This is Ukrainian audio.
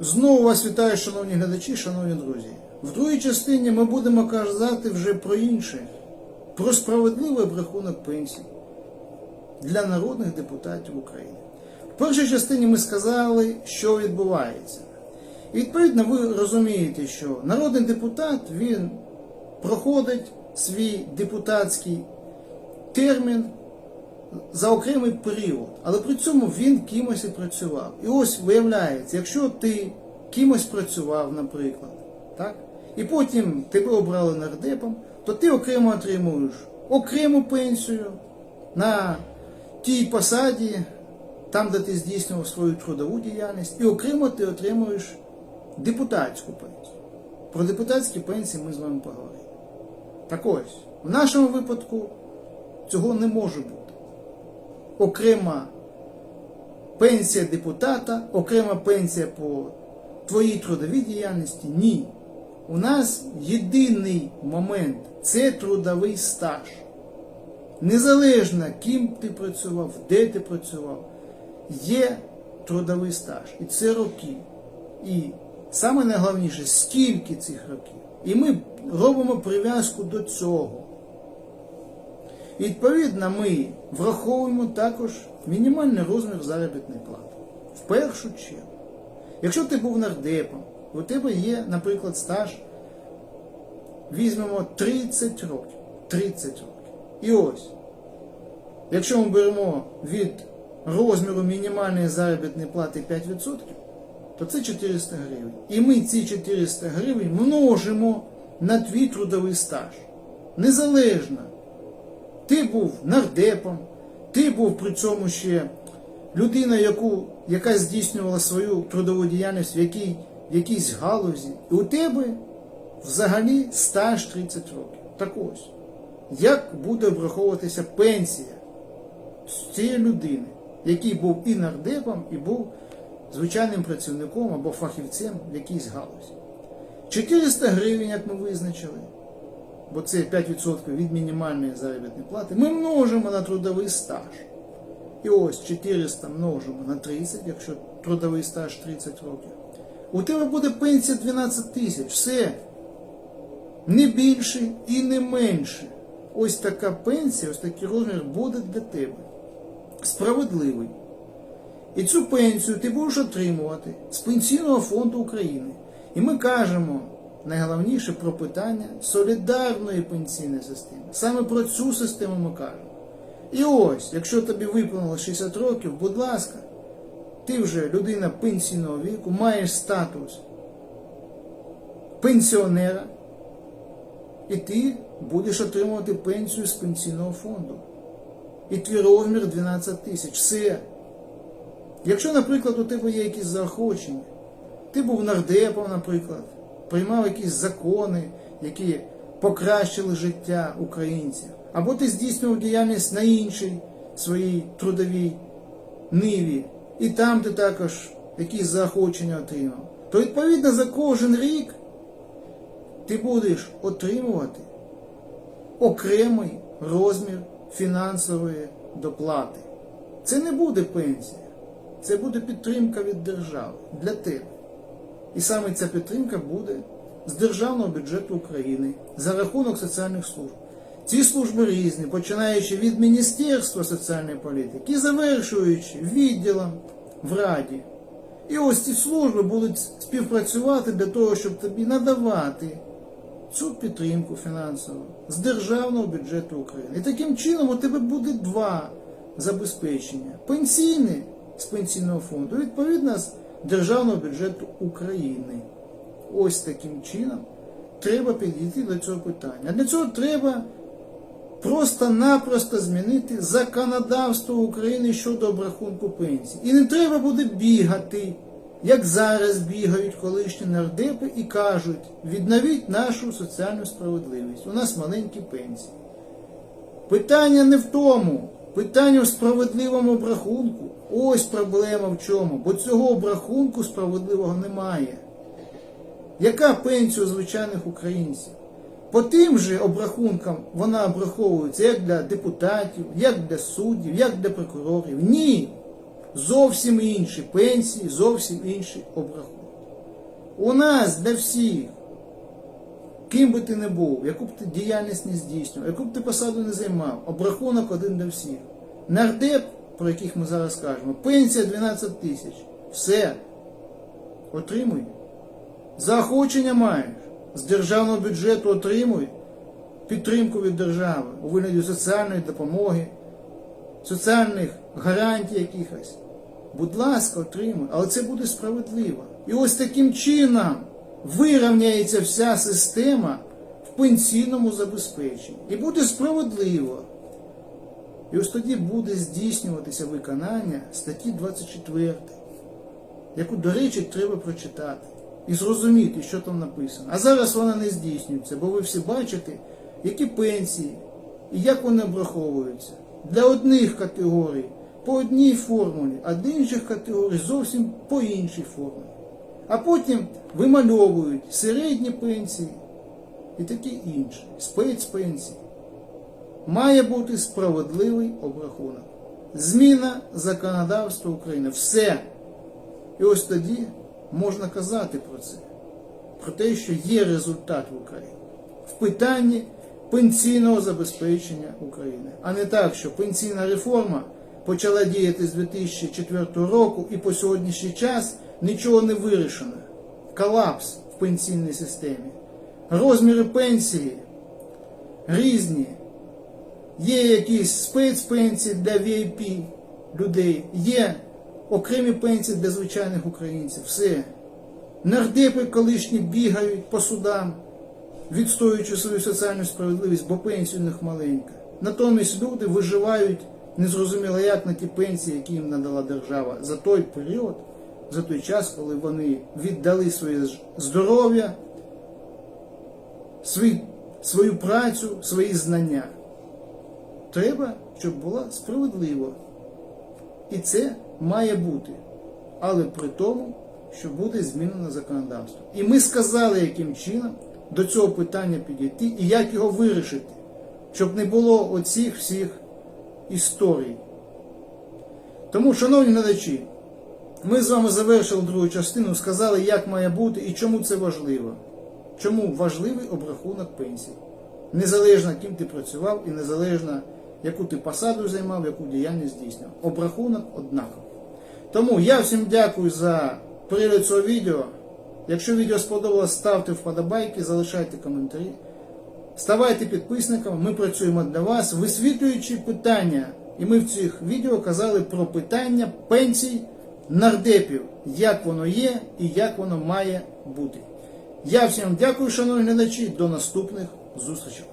Знову вас вітаю, шановні глядачі, шановні друзі. В другій частині ми будемо казати вже про інше, про справедливий обрахунок пенсій для народних депутатів України. В першій частині ми сказали, що відбувається. І відповідно ви розумієте, що народний депутат він проходить свій депутатський термін за окремий період, але при цьому він кимось і працював. І ось виявляється, якщо ти кимось працював, наприклад, так, і потім тебе обрали нардепом, то ти окремо отримуєш окрему пенсію на тій посаді, там, де ти здійснював свою трудову діяльність, і окремо ти отримуєш депутатську пенсію. Про депутатські пенсії ми з вами поговоримо. Так ось, в нашому випадку цього не може бути окрема пенсія депутата, окрема пенсія по твоїй трудовій діяльності. Ні. У нас єдиний момент це трудовий стаж. Незалежно, ким ти працював, де ти працював, є трудовий стаж. І це роки. І найголовніше, скільки цих років. І ми робимо прив'язку до цього. І, Відповідно, ми враховуємо також мінімальний розмір заробітної плати. В першу чергу. Якщо ти був нардепом, у тебе є, наприклад, стаж, візьмемо 30 років. 30 років. І ось, якщо ми беремо від розміру мінімальної заробітної плати 5%, то це 400 гривень. І ми ці 400 гривень множимо на твій трудовий стаж. Незалежно. Ти був нардепом, ти був при цьому ще людина, яку, яка здійснювала свою трудову діяльність в, якій, в якійсь галузі. І у тебе взагалі стаж 30 років. Так ось, як буде обраховуватися пенсія з цієї людини, який був і нардепом, і був звичайним працівником або фахівцем в якійсь галузі. 400 гривень, як ми визначили, бо це 5% від мінімальної заробітної плати, ми множимо на трудовий стаж. І ось 400 множимо на 30, якщо трудовий стаж 30 років. У тебе буде пенсія 12 тисяч. Все. Не більше і не менше. Ось така пенсія, ось такий розмір буде для тебе. Справедливий. І цю пенсію ти будеш отримувати з Пенсійного фонду України. І ми кажемо найголовніше про питання солідарної пенсійної системи. Саме про цю систему ми кажемо. І ось, якщо тобі виповнило 60 років, будь ласка, ти вже людина пенсійного віку, маєш статус пенсіонера, і ти будеш отримувати пенсію з пенсійного фонду. І твій розмір 12 тисяч. Все. Якщо, наприклад, у тебе є якісь заохочення, ти був нардепом, наприклад, приймав якісь закони, які покращили життя українців, або ти здійснював діяльність на іншій своїй трудовій ниві, і там ти також якісь заохочення отримав, то відповідно за кожен рік ти будеш отримувати окремий розмір фінансової доплати. Це не буде пенсія, це буде підтримка від держави для тебе. І саме ця підтримка буде з державного бюджету України за рахунок соціальних служб. Ці служби різні, починаючи від Міністерства соціальної політики і завершуючи відділом в Раді. І ось ці служби будуть співпрацювати для того, щоб тобі надавати цю підтримку фінансову з державного бюджету України. І таким чином у тебе буде два забезпечення: пенсійне з пенсійного фонду, відповідно з державного бюджету України. Ось таким чином треба підійти до цього питання. Для цього треба просто-напросто змінити законодавство України щодо обрахунку пенсій. І не треба буде бігати, як зараз бігають колишні нардепи і кажуть, відновіть нашу соціальну справедливість. У нас маленькі пенсії. Питання не в тому. Питання в справедливому обрахунку. Ось проблема в чому. Бо цього обрахунку справедливого немає. Яка пенсія звичайних українців? По тим же обрахункам вона обраховується як для депутатів, як для суддів, як для прокурорів. Ні. Зовсім інші пенсії, зовсім інші обрахунки. У нас для всіх, ким би ти не був, яку б ти діяльність не здійснював, яку б ти посаду не займав, обрахунок один для всіх. Нардеп, про яких ми зараз кажемо, пенсія 12 тисяч. Все. Отримуй. Заохочення маєш. З державного бюджету отримуй підтримку від держави у вигляді соціальної допомоги, соціальних гарантій якихось. Будь ласка, отримуй, але це буде справедливо. І ось таким чином вирівняється вся система в пенсійному забезпеченні. І буде справедливо. І ось тоді буде здійснюватися виконання статті 24, яку, до речі, треба прочитати і зрозуміти, що там написано. А зараз вона не здійснюється, бо ви всі бачите, які пенсії і як вони обраховуються. Для одних категорій по одній формулі, а для інших категорій зовсім по іншій формулі. А потім вимальовують середні пенсії і такі інші, спецпенсії. Має бути справедливий обрахунок. Зміна законодавства України. Все. І ось тоді можна казати про це. Про те, що є результат в Україні. В питанні пенсійного забезпечення України. А не так, що пенсійна реформа почала діяти з 2004 року і по сьогоднішній час нічого не вирішено. Колапс в пенсійній системі. Розміри пенсії різні. Є якісь спецпенсії для VIP людей, є окремі пенсії для звичайних українців. Все. Нардепи колишні бігають по судам, відстоюючи свою соціальну справедливість, бо пенсія у них маленька. Натомість люди виживають незрозуміло як на ті пенсії, які їм надала держава за той період, за той час, коли вони віддали своє здоров'я, свою працю, свої знання. Треба, щоб було справедливо. І це має бути. Але при тому, що буде змінено законодавство. І ми сказали, яким чином до цього питання підійти і як його вирішити, щоб не було оцих всіх історій. Тому, шановні глядачі, ми з вами завершили другу частину, сказали, як має бути і чому це важливо. Чому важливий обрахунок пенсії. Незалежно ким ти працював і незалежно яку ти посаду займав, яку діяльність здійснював. Обрахунок однаковий. Тому я всім дякую за перегляд цього відео. Якщо відео сподобалось, ставте вподобайки, залишайте коментарі. Ставайте підписниками, ми працюємо для вас, висвітлюючи питання. І ми в цих відео казали про питання пенсій нардепів, як воно є і як воно має бути. Я всім дякую, шановні глядачі, до наступних зустрічей.